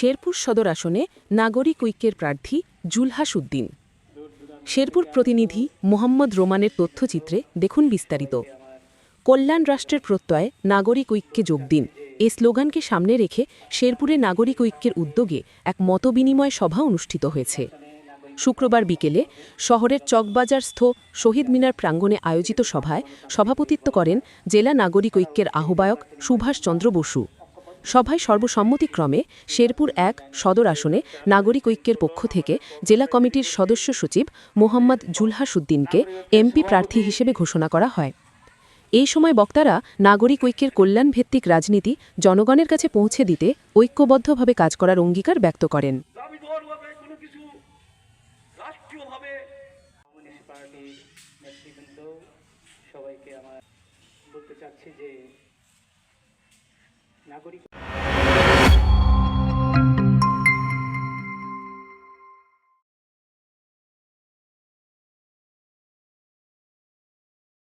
শেরপুর সদর আসনে নাগরিক ঐক্যের প্রার্থী জুলহাস উদ্দিন শেরপুর প্রতিনিধি মোহাম্মদ রোমানের তথ্যচিত্রে দেখুন বিস্তারিত। কল্যাণ রাষ্ট্রের প্রত্যয়ে নাগরিক ঐক্যে যোগ দিন। এ স্লোগানকে সামনে রেখে শেরপুরে নাগরিক ঐক্যের উদ্যোগে এক মতবিনিময় সভা অনুষ্ঠিত হয়েছে। শুক্রবার বিকেলে শহরের চকবাজারস্থ শহীদ মিনার প্রাঙ্গণে আয়োজিত সভায় সভাপতিত্ব করেন জেলা নাগরিক ঐক্যের আহ্বায়ক সুভাষচন্দ্র বসু। সভায় সর্বসম্মতিক্রমে শেরপুর এক সদর আসনে নাগরিক ঐক্যের পক্ষ থেকে জেলা কমিটির সদস্য সচিব মোহাম্মদ জুলহাসুদ্দিনকে এমপি প্রার্থী হিসেবে ঘোষণা করা হয়। এই সময় বক্তারা নাগরিক ঐক্যের কল্যাণভিত্তিক রাজনীতি জনগণের কাছে পৌঁছে দিতে ঐক্যবদ্ধভাবে কাজ করার অঙ্গীকার ব্যক্ত করেন। সবাইকে আমার বলতে চাচ্ছি যে নাগরিক